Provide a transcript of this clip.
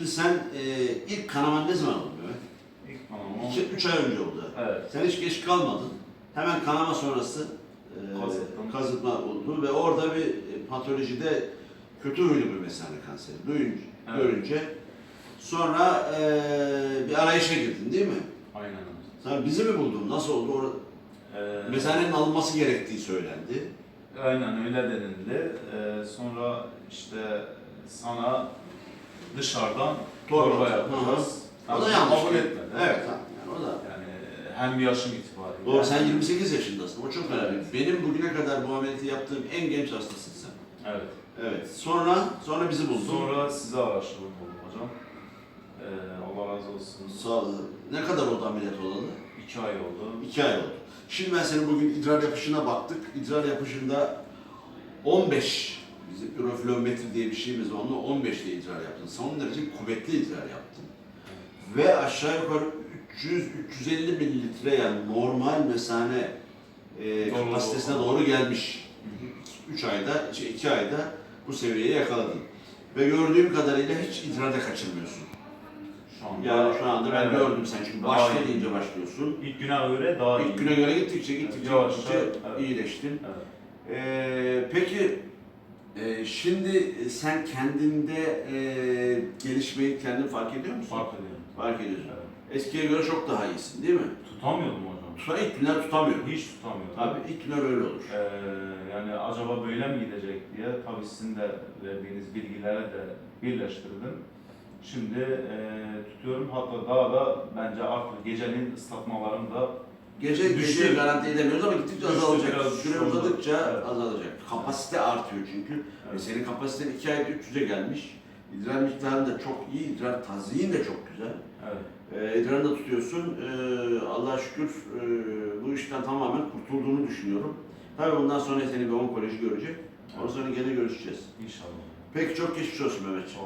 Şimdi sen e, ilk kanaman ne zaman oldu Mehmet? İlk kanamam. İki, üç ay önce oldu. Evet. Sen hiç geç kalmadın. Hemen kanama sonrası e, kazıtma oldu ve orada bir e, patolojide kötü huylu bir mesane kanseri duyunca, Evet. görünce sonra e, bir arayışa girdin değil mi? Aynen. Sen bizi mi buldun? Nasıl oldu? Orada Ee, mesanenin alınması gerektiği söylendi. Aynen öyle denildi. Ee, sonra işte sana dışarıdan Torba. torba yapacağız. O da yanlış. Kabul etmedi. Evet. ha, Yani o da. Yani hem yaşım itibariyle. Doğru sen 28 yaşındasın. O çok önemli. Benim bugüne kadar bu ameliyatı yaptığım en genç hastasın sen. Evet. Evet. Sonra sonra bizi buldun. Sonra size araştırma buldum hocam. Ee, Allah razı olsun. Sağ ol. Ne kadar oldu ameliyat olalı? İki ay oldu. İki ay oldu. Şimdi ben senin bugün idrar yapışına baktık. İdrar yapışında 15, bizim ürofilometri diye bir şeyimiz. Onunla 15 ile idrar yaptın. Son derece kuvvetli idrar yaptın. Ve aşağı yukarı 300-350 mililitre yani normal mesane e, Doğru, kapasitesine doğru. doğru gelmiş. 3 ayda, 2 ayda bu seviyeye yakaladın. Ve gördüğüm kadarıyla hiç idrarda kaçırmıyorsun. Şu anda. Yani şu anda ben Evet. gördüm sen çünkü Daha başta iyi. deyince başlıyorsun. İlk güne göre daha iyi. İlk güne göre gittikçe gittikçe gittikçe evet. iyileştin. Evet. Ee, peki e, şimdi sen kendinde e, gelişmeyi kendin fark ediyor musun? Fark ediyorum. Fark ediyorsun. Evet. Eskiye göre çok daha iyisin değil mi? Tutamıyordum hocam. Tuta, ilk günler tutamıyorum. Hiç tutamıyordum. Tabii ilk günler öyle olur. Ee, yani acaba böyle mi gidecek diye tabii sizin de verdiğiniz bilgilere de birleştirdim. Şimdi e, tutuyorum hatta daha da bence artık gecenin ıslatmalarım da Gece Düştü. gece garanti edemiyoruz ama gittikçe Düştü, azalacak. biraz Süre uzadıkça Evet. azalacak. Kapasite artıyor çünkü. E, Evet. senin kapasiten 2 ayda 300'e gelmiş. İdrar miktarın da çok iyi, idrar tazyiğin de çok güzel. evet, E, idrarını da tutuyorsun. E, Allah'a şükür e, bu işten tamamen kurtulduğunu düşünüyorum. Tabii bundan sonra seni bir onkoloji görecek. Ondan sonra gene görüşeceğiz. inşallah. Peki çok geçmiş olsun Mehmetciğim.